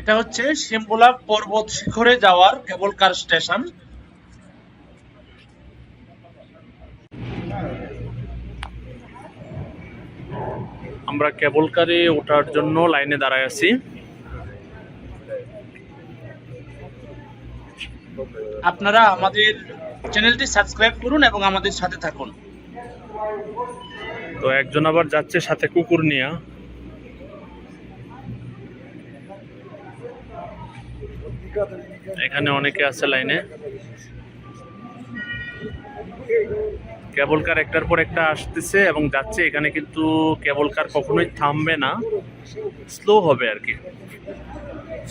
এটা হচ্ছে শিমুলা পর্বত শিখরে যাওয়ার কেবল কার স্টেশন। আমরা কেবল কারে ওঠার জন্য লাইনে দাঁড়ায় আছি। আপনারা আমাদের চ্যানেলটি সাবস্ক্রাইব করুন এবং আমাদের সাথে থাকুন। তো একজন আবার যাচ্ছে সাথে কুকুর নিয়ে। এখানে অনেকে আছে লাইনে। কেবল কার একটার পর একটা আসতেছে এবং যাচ্ছে, এখানে কিন্তু কেবল কার কখনোই থামবে না। স্লো হবে আর কি।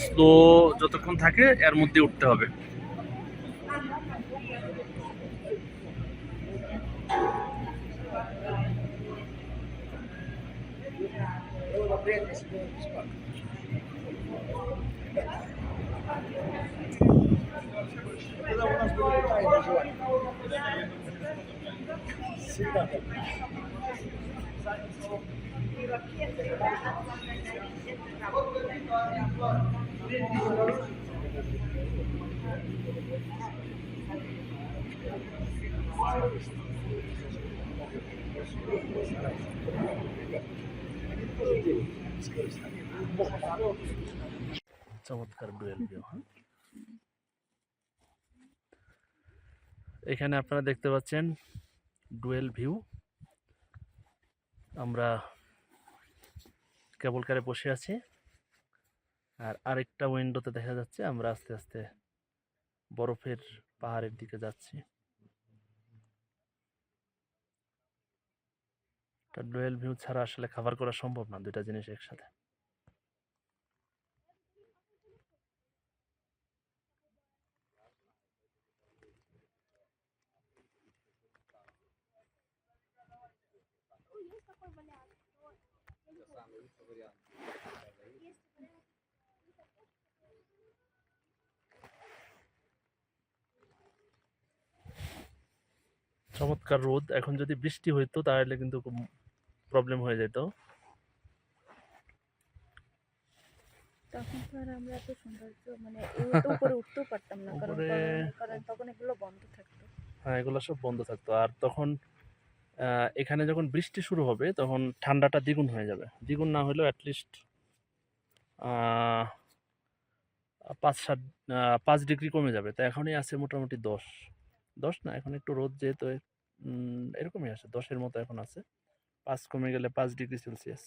স্লো যতক্ষণ থাকে, এর মধ্যে উঠতে হবে। চমৎকার ডুয়েল এখানে আপনারা দেখতে পাচ্ছেন ডুয়েল ভিউ। আমরা কেবল কারে বসে আছি। আর আরেকটা উইন্ডোতে দেখা যাচ্ছে, আমরা আস্তে আস্তে বরফের পাহাড়ের দিকে যাচ্ছি। ডুয়েল ভিউ ছাড়া আসলে খাবার করা সম্ভব না, দুইটা জিনিস একসাথে। চমৎকার রোদ। এখন যদি বৃষ্টি হইতো তাহলে কিন্তু প্রবলেম হয়ে যেত। তখন তো আর আমরা এত সৌন্দর্য মানে উপরে উঠতেও পারতাম না কারণ তখন এগুলো বন্ধ থাকতো। হ্যাঁ এগুলো সব বন্ধ থাকতো। আর তখন এখানে যখন বৃষ্টি শুরু হবে তখন ঠান্ডাটা দ্বিগুণ হয়ে যাবে। দ্বিগুণ না হলেও অ্যাটলিস্ট পাঁচ সাত পাঁচ ডিগ্রি কমে যাবে। তো এখনই আছে মোটামুটি দশ। দশ না এখন একটু রোদ যেহেতু এরকমই আছে দশের মতো এখন আছে। পাঁচ কমে গেলে পাঁচ ডিগ্রি সেলসিয়াস।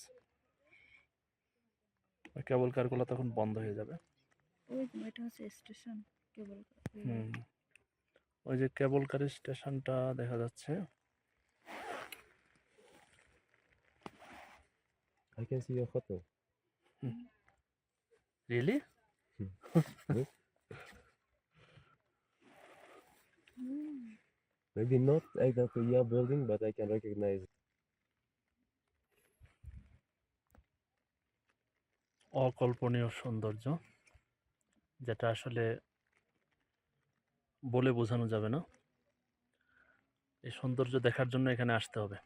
কেবল কারগুলো তখন বন্ধ হয়ে যাবে। ওই যে এটা হচ্ছে স্টেশন কেবল হুম। ওই যে কেবল কারের স্টেশনটা দেখা যাচ্ছে। I can see your photo. Really Maybe not exactly your building, but I can recognize it. অকল্পনীয় সৌন্দর্য যেটা আসলে বলে বোঝানো যাবে না এই সৌন্দর্য দেখার জন্য এখানে আসতে হবে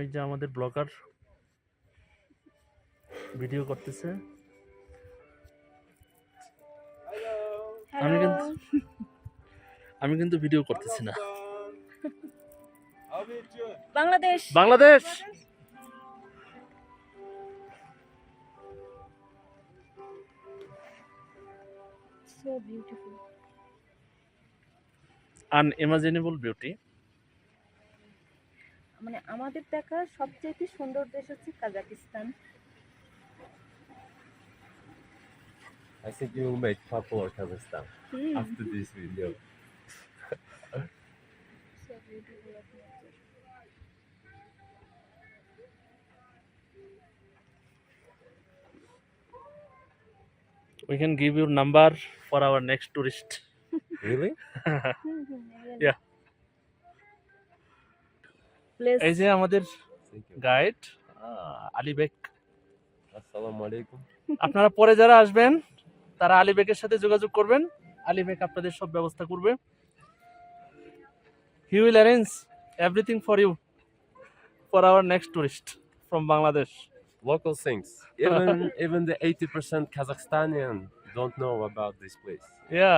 ওই যে আমাদের ব্লগার ভিডিও করতেছে। আমি কিন্তু আমি কিন্তু ভিডিও করতেছি না। Bangladesh. Bangladesh! So beautiful unimaginable beauty মানে আমাদের দেখা সবচেয়ে সুন্দর দেশ হচ্ছে Kazakhstan I said you will make top four Kazakhstan mm. after this video. we can give you number for our next tourist really yeah place এই যে আমাদের. Guide Alibek Assalamu alaikum. আপনারা পরে যারা আসবেন তারা আলিবেকের সাথে যোগাযোগ করবেন আলিবেক আপনাদের সব ব্যবস্থা করবে he will arrange everything for you for our next tourist from Bangladesh Local things. Even even the 80% Kazakhstanian don't know about this place. Yeah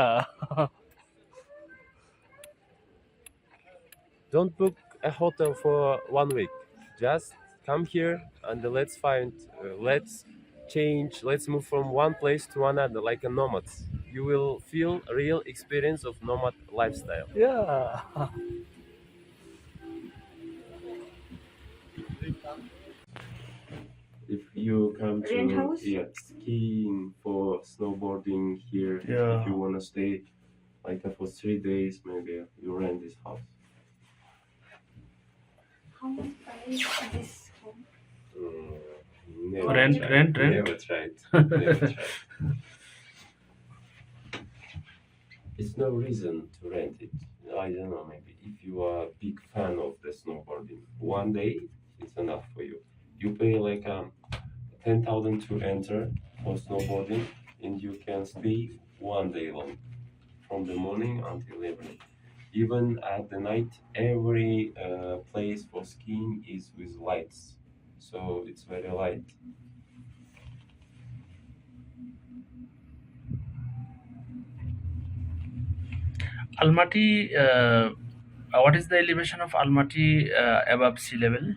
Don't book a hotel for one week. Just come here and let's find, uh, let's change, let's move from one place to another like a nomad. You will feel real experience of nomad lifestyle. Yeah. If you come to Rent yeah, skiing for snowboarding here, Yeah. if you wanna stay like for three days, maybe you rent this house. How much this home? Mm, never Rent, tried. rent, rent. Never tried. Never tried. It's no reason to rent it. I don't know, maybe if you are a big fan of the snowboarding, one day it's enough for you. You pay like um, 10,000 to enter for snowboarding, and you can stay one day long from the morning until evening. Even at the night, every uh, place for skiing is with lights, so it's very light. Almaty, uh, what is the elevation of Almaty uh, above sea level?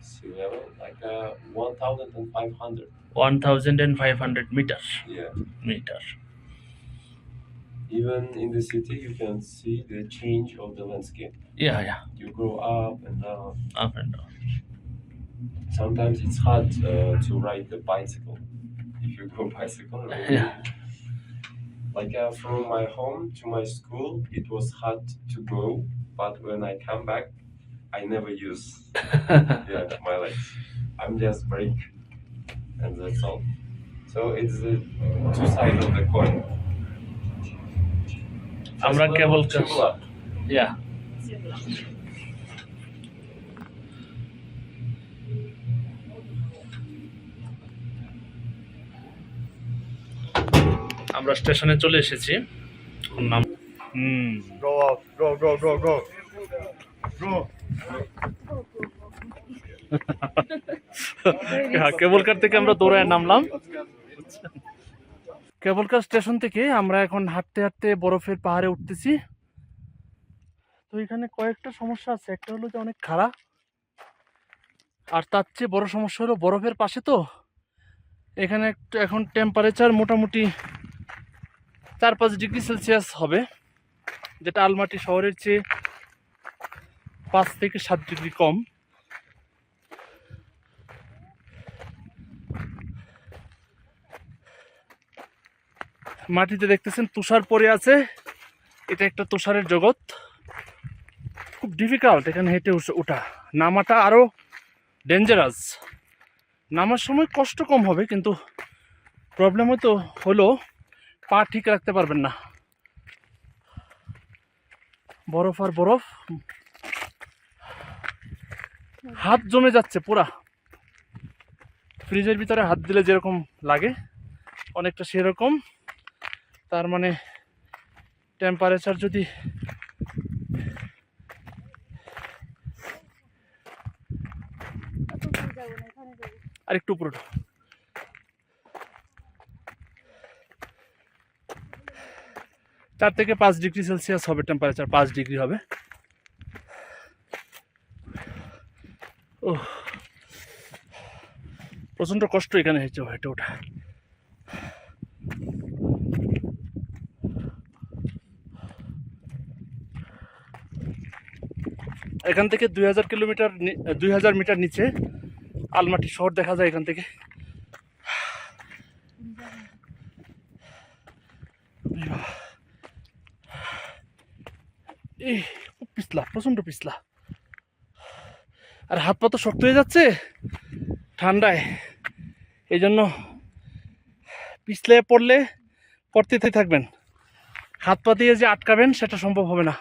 Sea level like uh, 1,500. 1500 meters. Yeah. Meter. Even in the city, you can see the change of the landscape. Yeah, yeah. You go up and down. Up and down. Sometimes it's hard uh, to ride the bicycle. If you go bicycle, Yeah. like uh, from my home to my school, it was hard to go. But when I come back, I never use yeah, my legs. I'm just brake, and that's all. So it's the two sides of the coin. আমরা কেবল. আমরা স্টেশনে চলে এসেছি। নাম হুম. হ্যাঁ, কেবল কার থেকে আমরা দৌড়ায় নামলাম? কেবল কার স্টেশন থেকে আমরা এখন হাঁটতে হাঁটতে বরফের পাহাড়ে উঠতেছি। তো এখানে কয়েকটা সমস্যা আছে। একটা হলো যে অনেক খারাপ আর তার চেয়ে বড় সমস্যা হলো বরফের পাশে তো। এখানে একটু এখন টেম্পারেচার মোটামুটি চার পাঁচ ডিগ্রি সেলসিয়াস হবে। যেটা আলমাটি শহরের চেয়ে পাঁচ থেকে সাত ডিগ্রি কম। মাটিতে দেখতেছেন, তুষার পড়ে আছে। এটা একটা তুষারের জগৎ। খুব ডিফিকাল্ট এখানে হেঁটে ওঠা। নামাটা আরও ডেঞ্জারাস নামার সময় কষ্ট কম হবে, কিন্তু প্রবলেম হয়তো হলো, পা ঠিক রাখতে পারবেন না। বরফ আর বরফ। হাত জমে যাচ্ছে পুরা। ফ্রিজের ভিতরে হাত দিলে যেরকম লাগে, অনেকটা সেরকম। তার মানে টেম্পারেচার যদি আর একটু উপরে। চার থেকে পাঁচ ডিগ্রি সেলসিয়াস হবে টেম্পারেচার পাঁচ ডিগ্রি হবে। ও প্রচণ্ড কষ্ট এখানে হয়েছে হেঁটে ওঠা এখান থেকে দুই হাজার কিলোমিটার দুই হাজার মিটার নিচে আলমাটি শহর দেখা যায় এখান থেকে। পিছলা, প্রচণ্ড পিছলা। আর হাত পা তো শক্ত হয়ে যাচ্ছে ঠান্ডায়। এই জন্য পিছলে পড়লে পড়তে থাকবেন। হাত পা দিয়ে যে আটকাবেন, সেটা সম্ভব হবে না।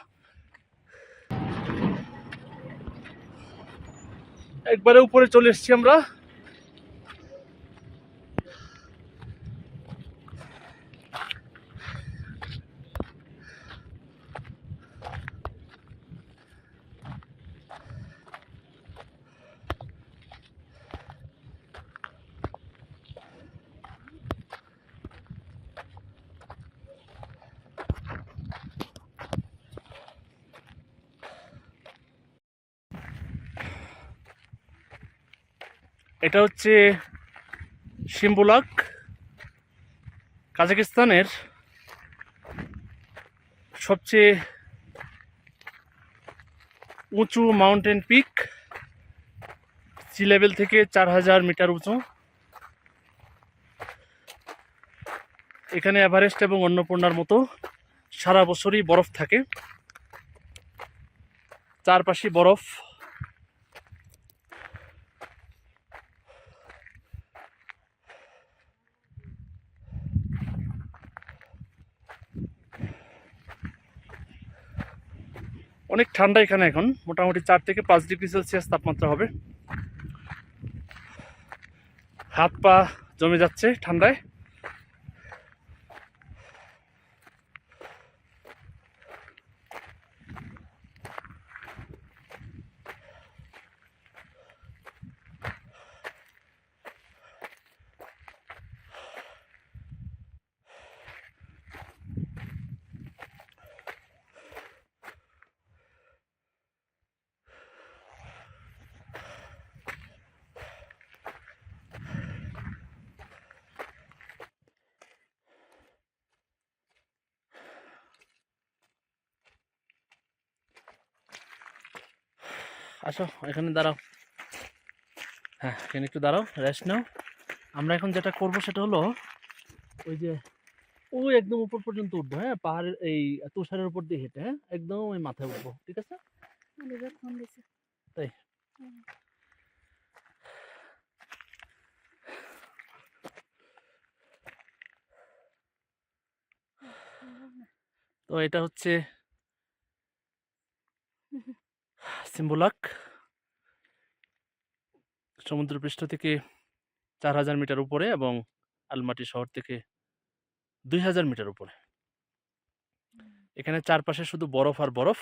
একবারে উপরে চলে এসছি আমরা। এটা হচ্ছে সিম্বুলাক, কাজাকিস্তানের সবচেয়ে উঁচু মাউন্টেন পিক, সি লেভেল থেকে চার হাজার মিটার উঁচু। এখানে এভারেস্ট এবং অন্নপূর্ণার মতো সারা বছরই বরফ থাকে। চারপাশে বরফ। অনেক ঠান্ডা এখানে এখন। মোটামুটি চার থেকে পাঁচ ডিগ্রি সেলসিয়াস তাপমাত্রা হবে। হাত পা জমে যাচ্ছে ঠান্ডায়। আসো এখানে দাঁড়াও। হ্যাঁ এখানে একটু দাঁড়াও রেস্ট নাও। আমরা এখন যেটা করব সেটা হলো ওই যে ওই একদম উপর পর্যন্ত উঠবো হ্যাঁ? পাহাড়ের এই তুষারের উপর দিয়ে হেঁটে হ্যাঁ? একদম ওই মাথায় উঠবো ঠিক আছে? তাই? তো এটা হচ্ছে সিম্বুলাক। সমুদ্রপৃষ্ঠ থেকে চার হাজার মিটার উপরে এবং আলমাটি শহর থেকে দুই হাজার মিটার উপরে। এখানে চারপাশে শুধু বরফ আর বরফ।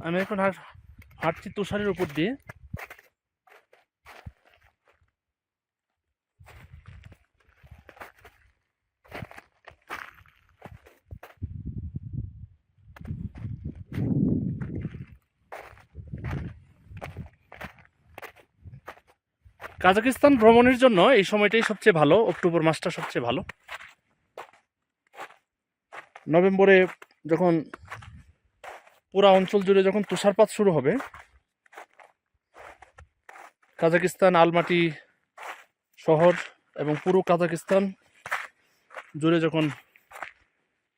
আমি এখন হাঁট- হাঁটছি তুষারের উপর দিয়ে। কাজাকিস্তান ভ্রমণের জন্য এই সময়টাই সবচেয়ে ভালো, অক্টোবর মাসটা সবচেয়ে ভালো। নভেম্বরে যখন পুরা অঞ্চল জুড়ে যখন তুষারপাত শুরু হবে, কাজাকিস্তান, আলমাটি শহর এবং পুরো কাজাকিস্তান জুড়ে যখন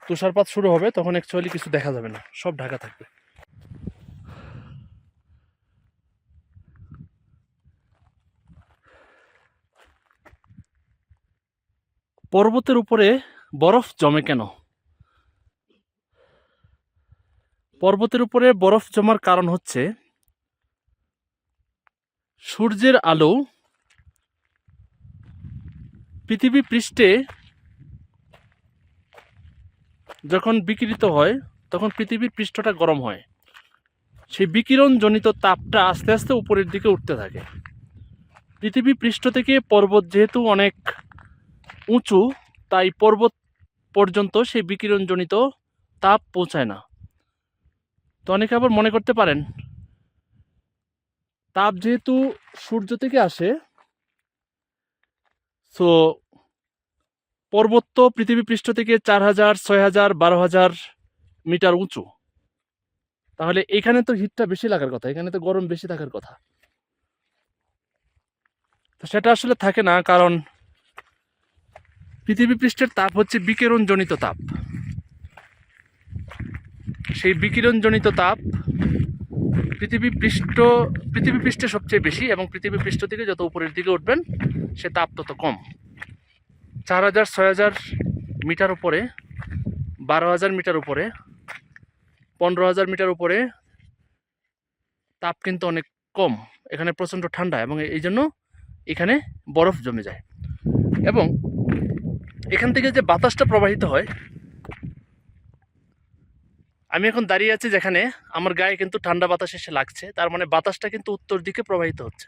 তুষারপাত শুরু হবে, তখন অ্যাকচুয়ালি কিছু দেখা যাবে না, সব ঢাকা থাকবে। পর্বতের উপরে বরফ জমে কেন? পর্বতের উপরে বরফ জমার কারণ হচ্ছে সূর্যের আলো পৃথিবী পৃষ্ঠে যখন বিকিরিত হয়, তখন পৃথিবীর পৃষ্ঠটা গরম হয়। সেই বিকিরণজনিত তাপটা আস্তে আস্তে উপরের দিকে উঠতে থাকে। পৃথিবী পৃষ্ঠ থেকে পর্বত যেহেতু অনেক উঁচু, তাই পর্বত পর্যন্ত সেই বিকিরণজনিত তাপ পৌঁছায় না। তো অনেকে আবার মনে করতে পারেন। তাপ যেহেতু সূর্য থেকে আসে সো পর্বত তো পৃথিবী পৃষ্ঠ থেকে চার হাজার, ছয় হাজার, বারো হাজার মিটার উঁচু। তাহলে এখানে তো হিটটা বেশি লাগার কথা, এখানে তো গরম বেশি থাকার কথা। তো সেটা আসলে থাকে না, কারণ পৃথিবী পৃষ্ঠের তাপ হচ্ছে বিকিরণ জনিত তাপ। সেই বিকিরণজনিত তাপ পৃথিবী পৃষ্ঠ, পৃথিবী পৃষ্ঠে সবচেয়ে বেশি এবং পৃথিবী পৃষ্ঠ থেকে যত উপরের দিকে উঠবেন, সে তাপ তত কম। চার হাজার, ছয় হাজার মিটার উপরে, বারো হাজার মিটার উপরে, পনেরো হাজার মিটার উপরে তাপ কিন্তু অনেক কম। এখানে প্রচণ্ড ঠান্ডা এবং এই জন্য এখানে বরফ জমে যায়। এবং এখান থেকে যে বাতাসটা প্রবাহিত হয় আমি এখন দাঁড়িয়ে আছি যেখানে আমার গায়ে কিন্তু ঠান্ডা বাতাস এসে লাগছে, তার মানে বাতাসটা কিন্তু উত্তর দিকে প্রবাহিত হচ্ছে।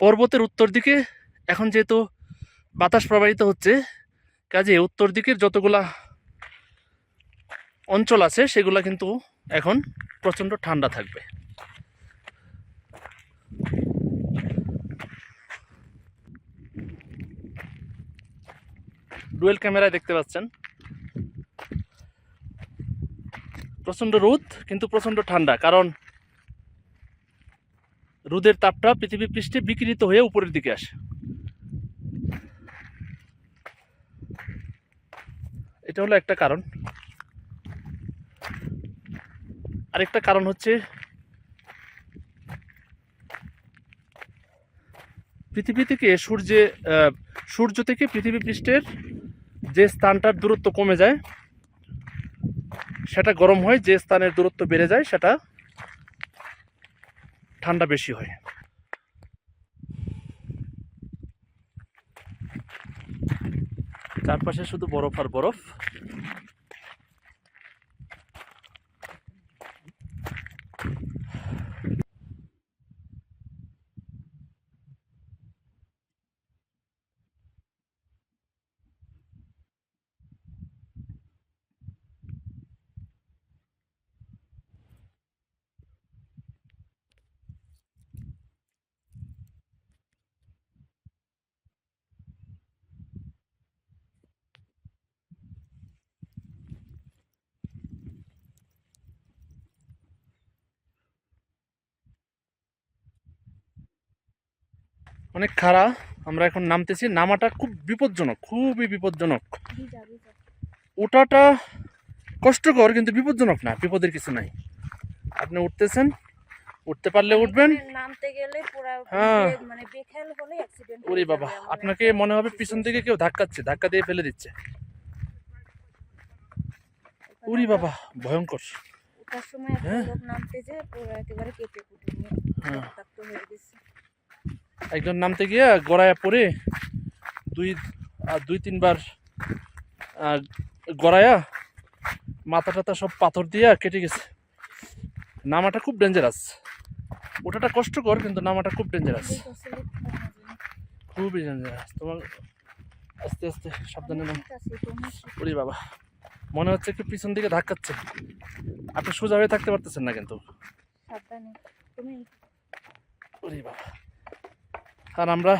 পর্বতের উত্তর দিকে এখন যেহেতু বাতাস প্রবাহিত হচ্ছে, কাজে উত্তর দিকের যতগুলা অঞ্চল আছে, সেগুলা কিন্তু এখন প্রচণ্ড ঠান্ডা থাকবে। ডুয়েল ক্যামেরায় দেখতে পাচ্ছেন। প্রচণ্ড রোদ, কিন্তু প্রচণ্ড ঠান্ডা। কারণ রোদের তাপটা পৃথিবী পৃষ্ঠে বিকৃত হয়ে উপরের দিকে আসে। এটা হলো একটা কারণ। আরেকটা কারণ হচ্ছে পৃথিবী থেকে সূর্যে সূর্য থেকে পৃথিবী পৃষ্ঠের যে স্থানটার দূরত্ব কমে যায় সেটা গরম হয়, যে স্থানের দূরত্ব বেড়ে যায়, সেটা ঠান্ডা বেশি হয়। চারপাশে শুধু বরফ আর বরফ। অনেক খাড়া। আমরা এখন নামতেছি। নামাটা খুব বিপজ্জনক খুবই বিপজ্জনক। ওঠাটা কষ্টকর কিন্তু বিপজ্জনক না বিপদের কিছু নাই। আপনি উঠতেছেন উঠতে পারলে উঠবেন। নামতে গেলে হ্যাঁ। মানে ওরে বাবা আপনাকে মনে হবে পিছন থেকে কেউ ধাক্কাচ্ছে ধাক্কা দিয়ে ফেলে দিচ্ছে। ওরে বাবা ভয়ঙ্কর। হ্যাঁ। একজন নামতে গিয়ে গড়ায় পড়ে দুই আর দুই তিনবার গড়ায়া মাথা টাথা সব পাথর দিয়ে কেটে গেছে। নামাটা খুব ডেঞ্জারাস ওটাটা কষ্টকর কিন্তু নামাটা খুব ডেঞ্জারাস খুবই ডেঞ্জারাস তোমার আস্তে আস্তে সাবধানে নাম। ওরে বাবা। মনে হচ্ছে একটু পিছন দিকে ধাক্কাচ্ছে। আপনি সোজা হয়ে থাকতে পারতেছেন না কিন্তু। ওরে বাবা। আর আমরা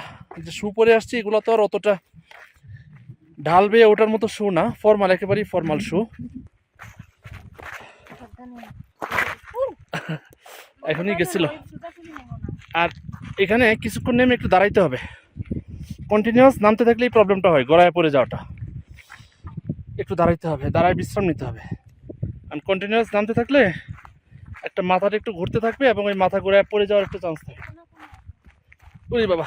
যে শু পরে আসছি, এগুলো তো আর অতটা ঢাল বেয়ে ওটার মতো শু না ফর্মাল একেবারেই ফর্মাল শু। এখনই গেছিল। আর এখানে কিছুক্ষণ নেমে একটু দাঁড়াইতে হবে। কন্টিনিউয়াস নামতে থাকলেই প্রবলেমটা হয়, গড়ায় পড়ে যাওয়াটা। একটু দাঁড়াইতে হবে, দাঁড়ায় বিশ্রাম নিতে হবে। আর কন্টিনিউয়াস নামতে থাকলে একটা মাথাটা একটু ঘুরতে থাকবে এবং ওই মাথা ঘুরে পড়ে যাওয়ার একটা চান্স থাকে। ওরে বাবা।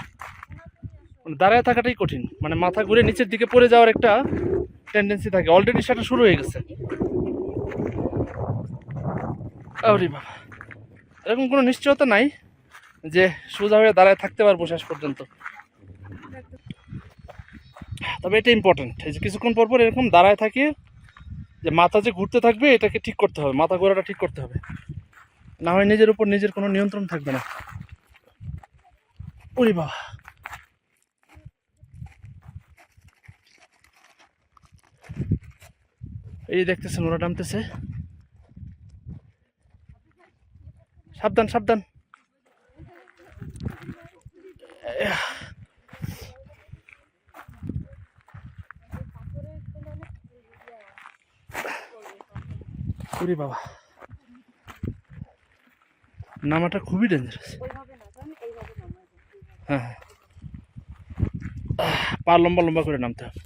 মানে দাঁড়ায় থাকাটাই কঠিন। মানে মাথা ঘুরে নিচের দিকে পড়ে যাওয়ার একটা টেন্ডেন্সি থাকে। অলরেডি সেটা শুরু হয়ে গেছে। ওরে বাবা। এরকম কোনো নিশ্চয়তা নাই যে সোজা হয়ে দাঁড়ায় থাকতে পারব শেষ পর্যন্ত। তবে এটা ইম্পর্টেন্ট এই যে কিছুক্ষণ পর পর এরকম দাঁড়ায় থাকে, যে মাথা যে ঘুরতে থাকবে, এটাকে ঠিক করতে হবে। মাথা ঘোরাটা ঠিক করতে হবে। না হয় নিজের উপর নিজের কোনো নিয়ন্ত্রণ থাকবে না। ওরে বাবা এই দেখতেছেন ওরা নামতেছে। সাবধান সাবধান। ওরে বাবা। নামাটা খুবই ডেঞ্জারাস ওইভাবে না কারণ এইভাবে নামা যায়, এইভাবে। হ্যাঁ হ্যাঁ। পা লম্বা লম্বা করে নামতে হবে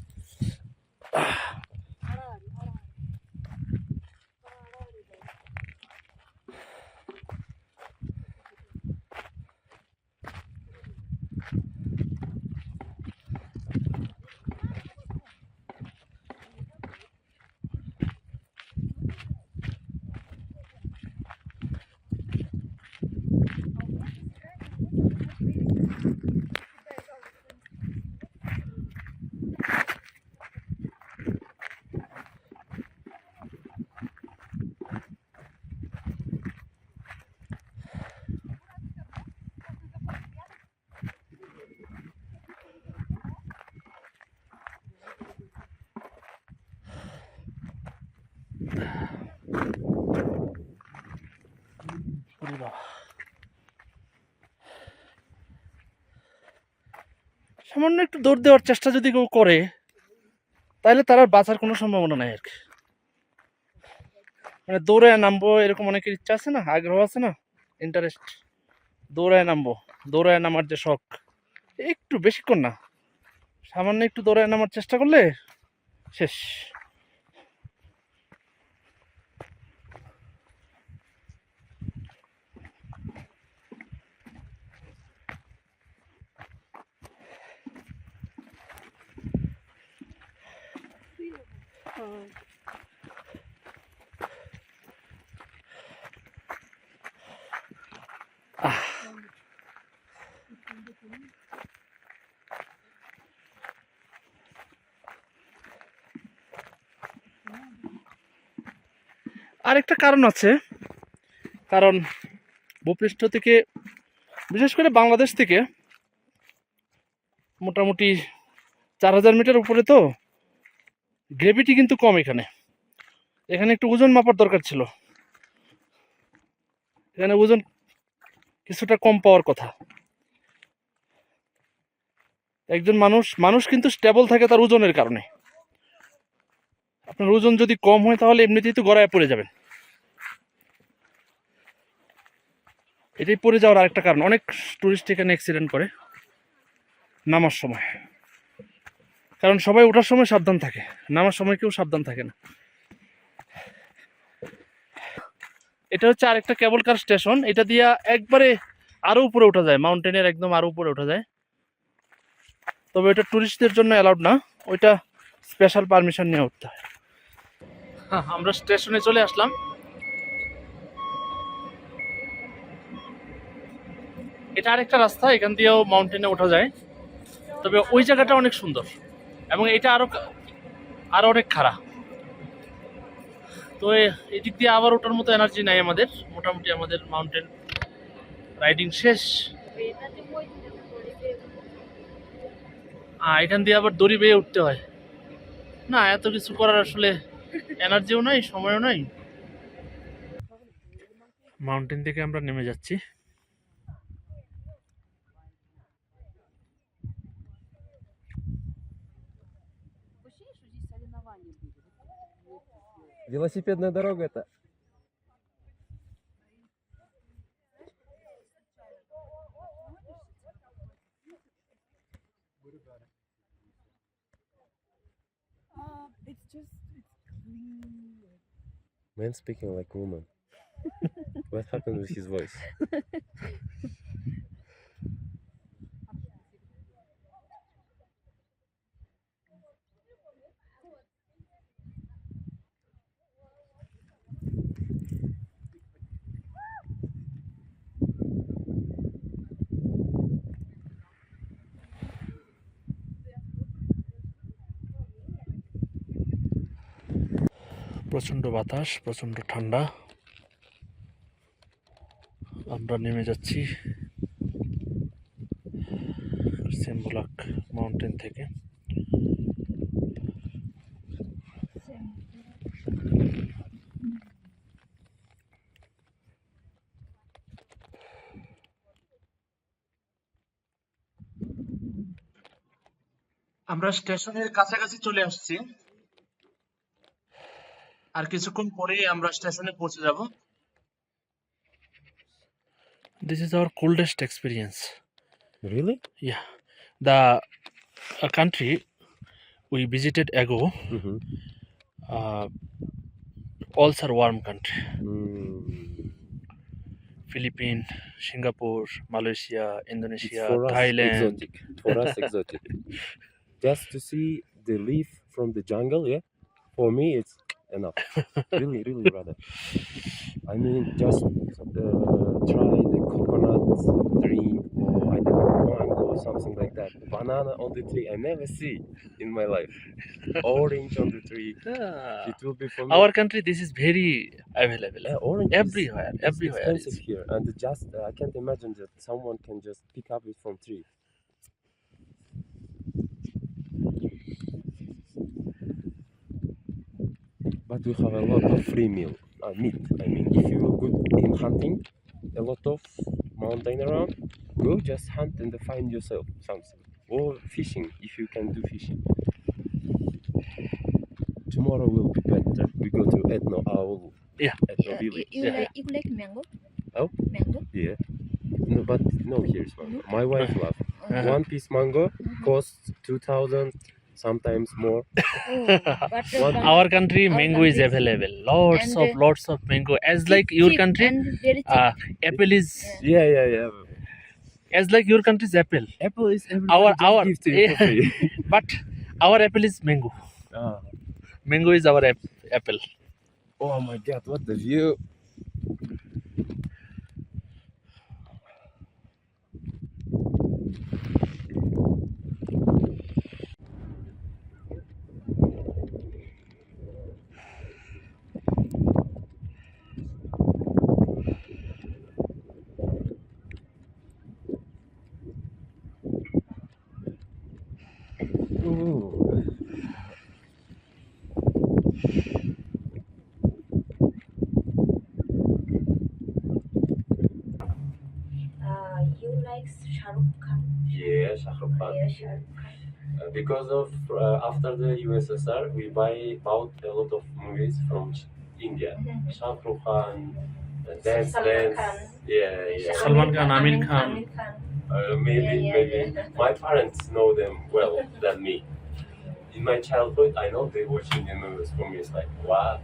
সামান্য একটু দৌড় দেওয়ার চেষ্টা যদি কেউ করে, তাহলে তার আর বাঁচার কোনো সম্ভাবনা নাই আর কি। মানে দৌড়ায় নামবো এরকম অনেকের ইচ্ছা আছে না, আগ্রহ আছে না ইন্টারেস্ট দৌড়ায় নামবো, দৌড়ায় নামার যে শখ, একটু বেশিক্ষণ না। সামান্য একটু দৌড়ায় নামার চেষ্টা করলে শেষ। আরেকটা কারণ আছে, কারণ ভূপৃষ্ঠ থেকে, বিশেষ করে বাংলাদেশ থেকে, মোটামুটি চার হাজার মিটার উপরে তো গ্রেভিটি কিন্তু কম এখানে। এখানে একটু ওজন মাপার দরকার ছিল। এখানে ওজন কিছুটা কম পাওয়ার কথা। একজন মানুষ মানুষ কিন্তু স্টেবল থাকে তার ওজনের কারণে। আপনার ওজন যদি কম হয় তাহলে এমনিতেই তো গড়ায় পড়ে যাবেন। এটাই পড়ে যাওয়ার আরেকটা কারণ। অনেক টুরিস্ট এখানে অ্যাক্সিডেন্ট করে নামার সময়। কারণ সবাই ওঠার সময় সাবধান থাকে, নামার সময় কেউ সাবধান থাকে না। এটা হচ্ছে আরেকটা কেবল কার স্টেশন এটা দিয়া একবারে আরও উপরে ওঠা যায় মাউন্টেনের একদম আরও উপরে ওঠা যায়। তবে এটা টুরিস্টদের জন্য অ্যালাউড না, ওইটা স্পেশাল পারমিশন নিয়ে উঠতে হয়। হ্যাঁ আমরা স্টেশনে চলে আসলাম। এটা আরেকটা রাস্তা, এখান দিয়েও মাউন্টেনে ওঠা যায়। তবে ওই জায়গাটা অনেক সুন্দর। এবং এটা আরও আরও অনেক খারাপ। তো এদিক দিয়ে আবার ওটার মতো এনার্জি নাই আমাদের। মোটামুটি আমাদের মাউন্টেন রাইডিং শেষ। আহ, এখান দিয়ে আবার দড়ি বেয়ে উঠতে হয়। না এত কিছু করার আসলে এনার্জিও নাই সময়ও নাই। মাউন্টেন থেকে আমরা নেমে যাচ্ছি। Велосипедная дорога это Uh, man speaking like woman. what happened with his voice? প্রচণ্ড বাতাস, প্রচণ্ড ঠান্ডা। আমরা নেমে যাচ্ছি সেম্বলাক মাউন্টেন থেকে। আমরা স্টেশনের কাছাকাছি চলে আসছি। আর কিছুক্ষণ পরে আমরা স্টেশনে পৌঁছে যাব This is our coldest experience. Really? Yeah, the uh, country we visited ago, Mm-hmm. uh, also are warm country. Mm. Philippines, Singapore, Malaysia, It's Indonesia, for us Thailand. exotic. For us exotic. Just to see the leaf from the jungle, yeah. For me, it's enough. really, really, rather. I mean, just uh, try the coconut tree or I don't know mango or something like that. Banana on the tree, I never see in my life. Orange on the tree, Yeah. it will be for me. Our country, this is very available. Yeah, orange is- Everywhere, it's everywhere. expensive is- here, and just uh, I can't imagine that someone can just pick up it from tree. But we have a lot of free meal, uh, meat. I mean, if you're good in hunting, a lot of mountain around, go just hunt and find yourself something. Or fishing, if you can do fishing. Tomorrow will be better. We go to Ethno Owl. Yeah. Ethno Yeah, you, village. you Yeah. like you like mango? Oh? Mango? Yeah. No, but no, here's mango. My wife love. Uh-huh. One piece mango costs two thousand, sometimes more. Oh, but the One- ban- Our country, Our mango is available. Lots of lots of mango. As like your country, and very cheap. uh, apple is Yeah. Yeah, yeah, yeah. as like your country's apple. Apple is Our- our- give to you for free. But our apple is mango. Ah. Mango is our ap- apple. Oh my god, what the view! Ooh. Uh, you like Shah Rukh Khan? Yeah, Shah Rukh Khan. Yeah, Shah Rukh Khan. Uh, because of uh, after the USSR, we buy bought a lot of movies from Ch- India. Shah Rukh Khan, uh, Dance Salman Dance. Khan. Yeah, yeah. Salman Khan, Amin Khan. Khan. Uh, maybe, Yeah, yeah, maybe. yeah. My parents know them well than me. In my childhood, I know they watch Indian movies. For me, it's like, what?